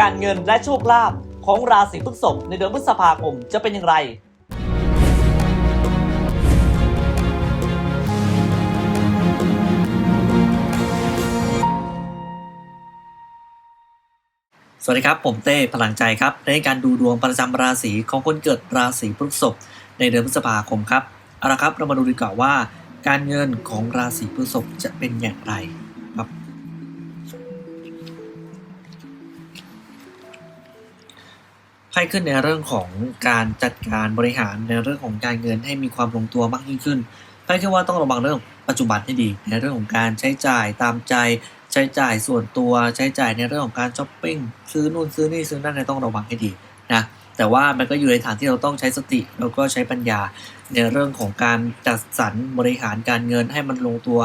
การเงินและโชคลาภของราศีพฤษภในเดือนพฤษภาคมจะเป็นอย่างไร สวัสดีครับ ผมเต้พลังใจครับ ในการดูดวงประจำราศีของคนเกิดราศีพฤษภในเดือนพฤษภาคมครับ เอาละครับ เรามาดูดีกว่าว่า การเงินของราศีพฤษภจะเป็นอย่างไร ครับไพ่ขึ้นในเรื่องของการจัดการบริหารในเรื่องของการเงินให้มีความลงตัวมากยิ่งขึ้นไพ่ขึ้นว่าต้องระวังเรื่องปัจจุบันให้ดี ในเรื่องของการใช้จ่ายตามใจ ใช้จ่ายส่วนตัวใช้จ่ายในเรื่องของการช้อปปิ้งซื้อนู่นซื้อนี่ซื้อนั่นเนี่ยต้องระวังให้ดีนะแต่ว่ามันก็อยู่ในฐานที่เราต้องใช้สติแล้วก็ใช้ปัญญาในเรื่องของการจัดสรรบริหารการเงินให้มันลงตัว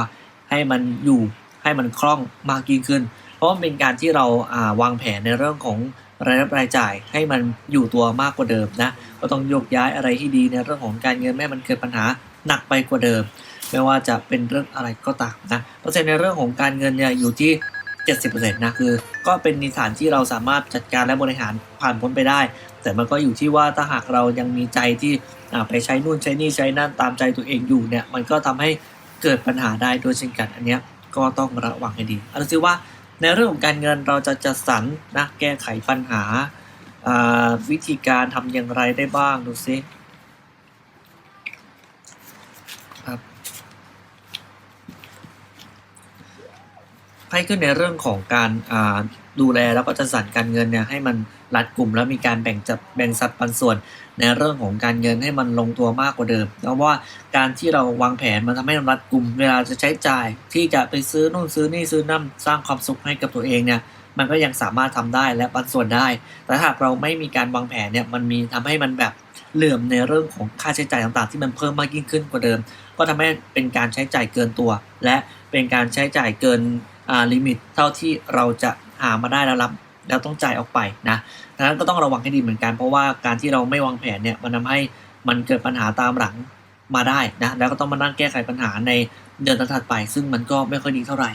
ให้มันอยู่ให้มันคล่องมากยิ่งขึ้น เพราะมันเป็นการที่เราวางแผนในเรื่องของ รายรับรายจ่ายให้มันอยู่ตัวมากกว่าเดิมนะ ก็ต้องโยกย้ายอะไรที่ดีในเรื่องของการเงินไม่ให้มันเกิดปัญหาหนักไปกว่าเดิม ไม่ว่าจะเป็นเรื่องอะไรก็ตามนะเปอร์เซ็นต์ในเรื่องของการเงินเนี่ยอยู่ที่ 70%นะคือ ก็เป็นนิสานที่เราสามารถจัดการและบริหารผ่านพ้นไปได้ แต่มันก็อยู่ที่ว่าถ้าหากเรายังมีใจที่อ่าไปใช้นู่นใช้นี่ใช้นั่นตามใจตัวเองอยู่เนี่ยมันก็ทำให้เกิดปัญหาได้ด้วยเช่นกันอันเนี้ยก็ต้องระวังให้ดีเอาละสิว่า ในเรื่องของการเงินเราจะจัดสรรนะแก้ไขปัญหาวิธีการทำอย่างไรได้บ้างดูซิครับให้ขึ้นในเรื่องของการอ่า ดูแลแล้วก็จัดสรรการเงินเนี่ยให้มันรัดกลุ่ม แล้วมีการแบ่งจัดแบ่งสัดปันส่วน ในเรื่องของการเงินให้มันลงตัวมากกว่าเดิมแล้วว่าการที่เราวางแผนมันทำให้เรารัดกลุ่ม เวลาจะใช้จ่ายที่จะไปซื้อนู่นซื้อนี่ซื้อนั่นสร้างความสุขให้กับตัวเองเนี่ยมันก็ยังสามารถทำได้และปันส่วนได้ แต่ถ้าหากเราไม่มีการวางแผนเนี่ยมันมีทำให้มันแบบเหลื่อมในเรื่องของค่าใช้จ่ายต่างๆ ที่มันเพิ่มมากยิ่งขึ้นกว่าเดิม ก็ทำให้เป็นการใช้จ่ายเกินตัว และเป็นการใช้จ่ายเกินลิมิตเท่าที่เราจะ หามาได้แล้วรับแล้วต้องจ่ายออกไปนะดังนั้นก็ต้องระวังให้ดีเหมือนกัน เพราะว่าการที่เราไม่วางแผนเนี่ยมันทำให้มันเกิดปัญหาตามหลังมาได้นะแล้วก็ต้องมานั่งแก้ไขปัญหาในเดือนถัดๆไป ซึ่งมันก็ไม่ค่อยดีเท่าไหร่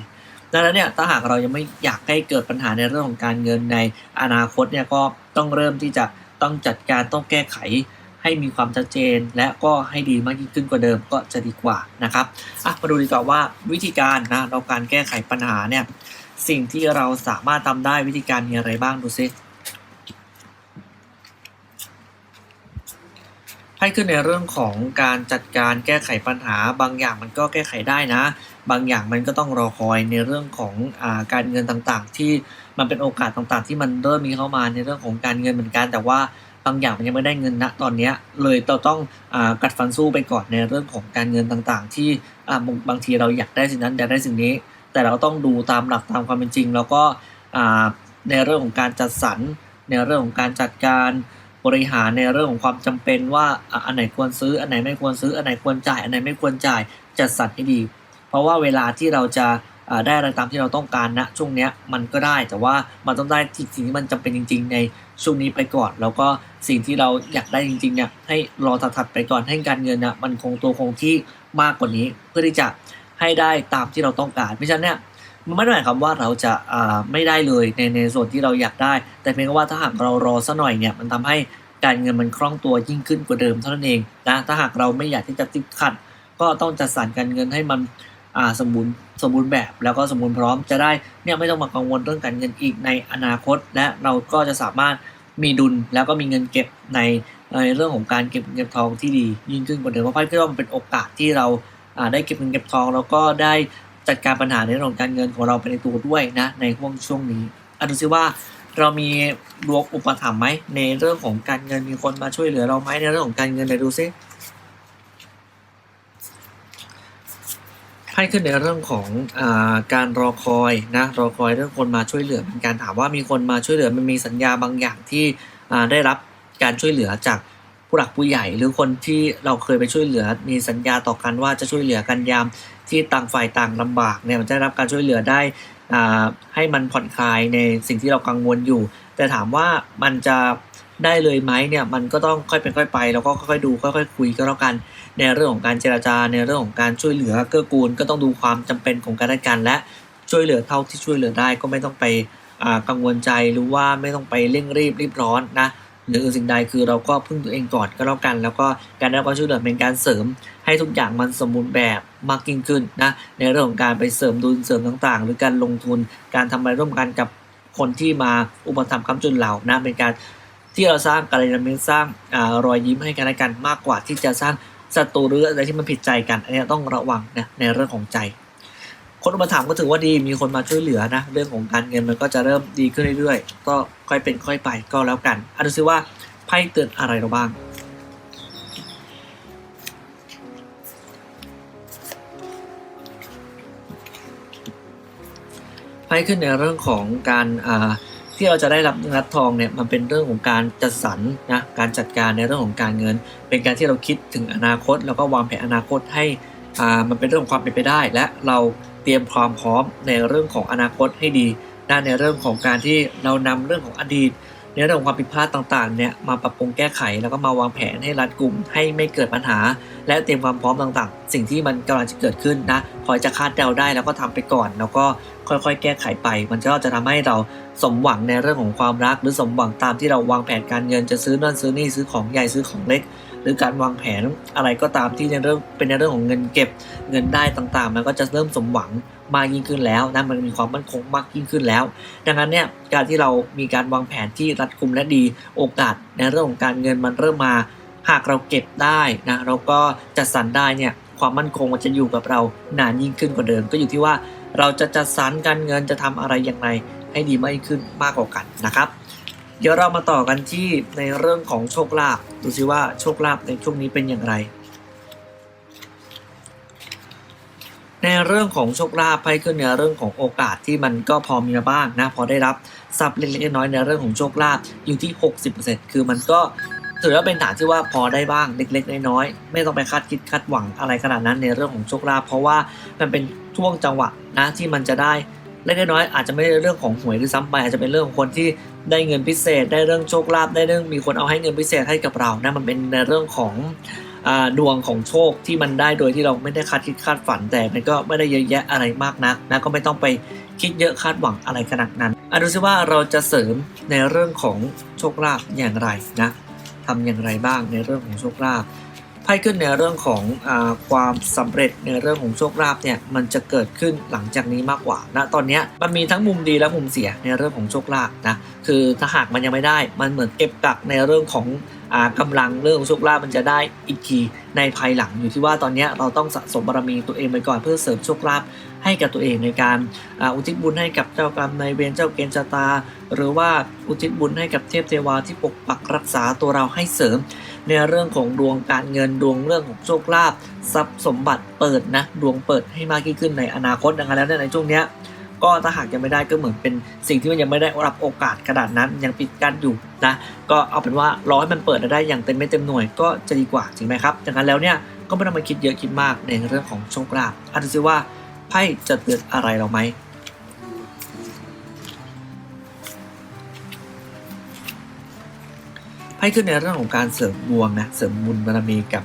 ดังนั้นเนี่ยถ้าหากเรายังไม่อยากให้เกิดปัญหาในเรื่องของการเงินในอนาคตเนี่ยก็ต้องเริ่มที่จะต้องจัดการต้องแก้ไขให้มีความชัดเจน และก็ให้ดีมากยิ่งขึ้นกว่าเดิมก็จะดีกว่านะครับอะมาดูดีกว่าว่าวิธีการนะเราการแก้ไขปัญหาเนี่ย สิ่งที่เราสามารถทำได้วิธีการมีอะไรบ้างดูซิให้ขึ้นในเรื่องของการจัดการแก้ไขปัญหา บางอย่างมันก็แก้ไขได้นะ บางอย่างมันก็ต้องรอคอยในเรื่องของอาการเงินต่างๆ ที่มันเป็นโอกาสต่างๆ ที่มันเริ่มมีเข้ามาในเรื่องของการเงินเหมือนกันแต่ว่าบางอย่างมันยังไม่ได้เงินณตอนนี้เลยเราต้องอกัดฟันสู้ไปก่อนในเรื่องของการเงินต่างๆ ที่บางทีเราอยากได้สิ่งนั้นอยากได้สิ่งนี้ แต่เราต้องดูตามหลักตามความเป็นจริง แล้วก็ในเรื่องของการจัดสรรในเรื่องของการจัดการบริหารในเรื่องของความจำเป็นว่าอันไหนควรซื้ออันไหนไม่ควรซื้ออันไหนควรจ่าย อันไหนไม่ควรจ่ายจัดสรรให้ดี เพราะว่าเวลาที่เราจะได้อะไรตามที่เราต้องการนะช่วงนี้มันก็ได้แต่ว่ามันต้องได้สิ่งที่มันจำเป็นจริง ๆ ในช่วงนี้ไปก่อน แล้วก็สิ่งที่เราอยากได้จริงๆเนี่ยให้รอถัดๆไปก่อนให้การเงินนะมันคงตัวคงที่มากกว่านี้ เพื่อที่จะ ให้ได้ตามที่เราต้องการไม่ใช่เนี่ยมันไม่ได้หมายความว่าเราจะอ่าไม่ได้เลยในในส่วนที่เราอยากได้ แต่เพียงว่าถ้าหากเรารอสักหน่อยเนี่ยมันทำให้การเงินมันคล่องตัวยิ่งขึ้นกว่าเดิมเท่านั้นเองนะถ้าหากเราไม่อยากที่จะติดขัด ก็ต้องจัดสรรการเงินให้มันอ่าสมบูรณ์สมบูรณ์แบบแล้วก็สมบูรณ์พร้อมจะได้เนี่ยไม่ต้องมากังวลเรื่องการเงินอีกในอนาคต และเราก็จะสามารถมีดุลแล้วก็มีเงินเก็บในในเรื่องของการเก็บเงินทองที่ดียิ่งขึ้นกว่าเดิมเพราะไพ่คิดว่ามันเป็นโอกาสที่เรา ได้เก็บเงินเก็บทอง แล้วก็ได้จัดการปัญหาในเรื่องของการเงินของเราไปในตัวด้วยนะในห่วงช่วงนี้อะดูซิว่าเรามีดวงอุปถัมภ์ไหมในเรื่องของการเงินมีคนมาช่วยเหลือเราไหมในเรื่องของการเงินเดี๋ยวดูซิให้ขึ้นในเรื่องของอาการรอคอยนะรอคอยเรื่องคนมาช่วยเหลือเป็นการถามว่ามีคนมาช่วยเหลือมันมีสัญญาบางอย่างที่ได้รับการช่วยเหลือจาก ผู้หลักผู้ใหญ่หรือคนที่เราเคยไปช่วยเหลือมีสัญญาต่อกันว่าจะช่วยเหลือกันยามที่ต่างฝ่ายต่างลำบากเนี่ยมันจะได้รับการช่วยเหลือได้อ่าให้มันผ่อนคลายในสิ่งที่เรากังวลอยู่ แต่ถามว่ามันจะได้เลยไหมเนี่ยมันก็ต้องค่อยเป็นค่อยไปแล้วก็ค่อยๆดูค่อยๆคุยก็แล้วกันในเรื่องของการเจราจาในเรื่องของการช่วยเหลือเกื้อกูล ก็ต้องดูความจำเป็นของกันและกันและช่วยเหลือเท่าที่ช่วยเหลือได้ก็ไม่ต้องไปกังวลใจหรือว่าไม่ต้องไปเร่งรีบรีบร้อนนะ หรืออื่นสิ่งใดคือเราก็พึ่งตัวเองก่อนก็แล้วกัน แล้วก็การได้รับความช่วยเหลือเป็นการเสริมให้ทุกอย่างมันสมบูรณ์แบบมากยิ่งขึ้นนะในเรื่องของการไปเสริมดุลเสริมต่างๆ หรือการลงทุนการทำอะไรร่วมกันกับคนที่มาอุปถัมภ์คำจุนเรานะเป็นการที่เราสร้างการยมิตสร้างอารอยยิ้มให้กันและกันมากกว่าที่จะสร้างศัตรูหรืออะไรที่มันผิดใจกันอันนี้ต้องระวังนะในเรื่องของใจ คนอุปถัมภ์ก็ถือว่าดีมีคนมาช่วยเหลือนะเรื่องของการเงินมันก็จะเริ่มดีขึ้นเรื่อยๆ ก็ค่อยเป็นค่อยไปก็แล้วกันอะดูซิว่าไพ่เตือนอะไรเราบ้างไพ่ขึ้นในเรื่องของการอ่าที่เราจะได้รับเงินรับทองเนี่ยมันเป็นเรื่องของการจัดสรรนะการจัดการในเรื่องของการเงิน เป็นการที่เราคิดถึงอนาคต แล้วก็วางแผนอนาคตให้อ่ามันเป็นเรื่องของความเป็นไปได้ และเรา เตรียมความพร้อมในเรื่องของอนาคตให้ดีด้านในเรื่องของการที่เรานำเรื่องของอดีต ในเรื่องของความผิดพลาดต่างๆเนี่ยมาปรับปรุงแก้ไขแล้วก็มาวางแผนให้รัดกลุ่มให้ไม่เกิดปัญหา และเตรียมความพร้อมต่างๆ สิ่งที่มันกำลังจะเกิดขึ้นนะคอยจะคาดเดาได้แล้วก็ทำไปก่อน แล้วก็ค่อยๆ แก้ไขไป มันก็จะทำให้เราสมหวังในเรื่องของความรัก หรือสมหวังตามที่เราวางแผนการเงินจะซื้อนั่นซื้อนี่ซื้อของใหญ่ซื้อของเล็ก หรือการวางแผนอะไรก็ตามที่ในเรื่องเป็นในเรื่องของเงินเก็บเงินได้ต่างๆ มันก็จะเริ่มสมหวัง มากยิ่งขึ้นแล้วนะมันมีความมั่นคงมากยิ่งขึ้นแล้ว ดังนั้นเนี่ยการที่เรามีการวางแผนที่รัดกุมและดีโอกาสในเรื่องของการเงินมันเริ่มมาหากเราเก็บได้นะเราก็จัดสรรได้เนี่ยความมั่นคงมันจะอยู่กับเรานานยิ่งขึ้นกว่าเดิม ก็อยู่ที่ว่าเราจะจัดสรรการเงินจะทำอะไรอย่างไรให้ดีมากยิ่งขึ้นมากกว่ากันนะครับ เดี๋ยวเรามาต่อกันที่ในเรื่องของโชคลาภดูซิว่าโชคลาภในช่วงนี้เป็นอย่างไร ในเรื่องของโชคลาภไพ่ขึ้นในเรื่องของโอกาสที่มันก็พอมีมาบ้างนะพอได้รับทรัพย์เล็กๆน้อยๆในเรื่องของโชคลาภอยู่ที่ 60%คือมันก็ถือว่าเป็นฐานที่ว่าพอได้บ้างเล็กๆน้อยๆไม่ต้องไปคาดคิดคาดหวังอะไรขนาดนั้นในเรื่องของโชคลาภเพราะว่ามันเป็นช่วงจังหวะนะที่มันจะได้เล็กๆน้อยๆอาจจะไม่ได้เรื่องของหวยหรือซ้ำไปอาจจะเป็นเรื่องของคนที่ได้เงินพิเศษ ได้เรื่องโชคลาภได้เรื่องมีคนเอาให้เงินพิเศษให้กับเรานะมันเป็นในเรื่องของ ดวงของโชคที่มันได้โดยที่เราไม่ได้คาดคิดคาดฝันแต่มันก็ไม่ได้เยอะแยะอะไรมากนักนะก็ไม่ต้องไปคิดเยอะคาดหวังอะไรขนาดนั้นอะดูซิว่าเราจะเสริมในเรื่องของโชคลาภอย่างไรนะทำอย่างไรบ้างในเรื่องของโชคลาภไพ่ขึ้นในเรื่องของอความสำเร็จในเรื่องของโชคลาภเนี่ยมันจะเกิดขึ้นหลังจากนี้มากกว่านะตอนนี้มันมีทั้งมุมดีและมุมเสียในเรื่องของโชคลาภนะคือถ้าหากมันยังไม่ได้มันเหมือนเก็บกักในเรื่องของ อ่าลังเรื่องของโชคลาภมันจะได้อีกทีในภายหลังอยู่ที่ว่าตอนนี้เราต้องสะสมบารมีตัวเองไปก่อนเพื่อเสริมโชคลาภให้กับตัวเองในการอุทิศบุญให้กับเจ้ากรรมนายเวรเจ้าเกณฑ์ชะตา หรือว่าอุทิศบุญให้กับเทพเทวาที่ปกปักรักษาตัวเราให้เสริม ในเรื่องของดวงการเงินดวงเรื่องของโชคลาภทรัพย์สมบัติเปิดนะดวงเปิดให้มากยิ่งขึ้นในอนาคตดังนั้นแล้วในช่วงเนี้ย ก็ถ้าหากยังไม่ได้ก็เหมือนเป็นสิ่งที่มันยังไม่ได้รับโอกาสขนาดนั้นยังปิดกั้นอยู่นะก็เอาเป็นว่ารอให้มันเปิดได้อย่างเต็มไม่เต็มหน่วยก็จะดีกว่าจริงไหมครับดังนั้นแล้วเนี่ยก็ไม่ต้องมาคิดเยอะคิดมากในเรื่องของโชคลาภอาจจะซิว่าไพ่จะเตือนอะไรเราไหมไพ่ขึ้นในเรื่องของการเสริมดวงนะเสริมบุญบารมีกับ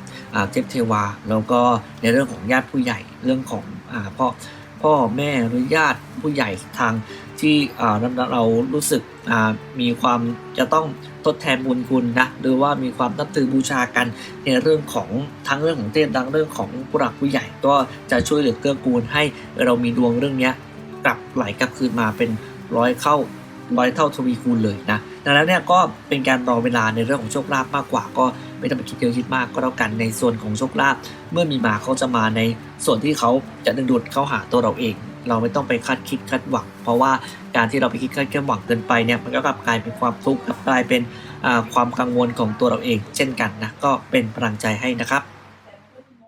เทพเทวา แล้วก็ในเรื่องของญาติผู้ใหญ่เรื่องของอพ่อ พ่อแม่หรือญาติผู้ใหญ่ทางที่อ่าเรารู้สึกมีความจะต้องทดแทนบุญคุณนะหรือว่ามีความนับถือบูชากันในเรื่องของทั้งเรื่องของเทพทั้งเรื่องของผู้หลักผู้ใหญ่ก็จะช่วยเหลือเกื้อกูลให้เรามีดวงเรื่องนี้กลับไหลกลับคืนมาเป็นร้อยเข้าร้อยเท่าทวีคูณเลยนะดังนั้นเนี่ยก็เป็นการรอเวลาในเรื่องของโชคลาภมากกว่าก็ ไม่ต้องไปคิดเยอะคิดมากก็แล้วกันในส่วนของโชคลาภเมื่อมีมาเขาจะมาในส่วนที่เขาจะดึงดูดเข้าหาตัวเราเอง เราไม่ต้องไปคาดคิดคาดหวัง เพราะว่าการที่เราไปคิดคาดหวังเกินไปเนี่ยมันก็กลับกลายเป็นความทุกข์กลับกลายเป็นความกังวลของตัวเราเอง เช่นกันนะก็เป็นพลังใจให้นะครับ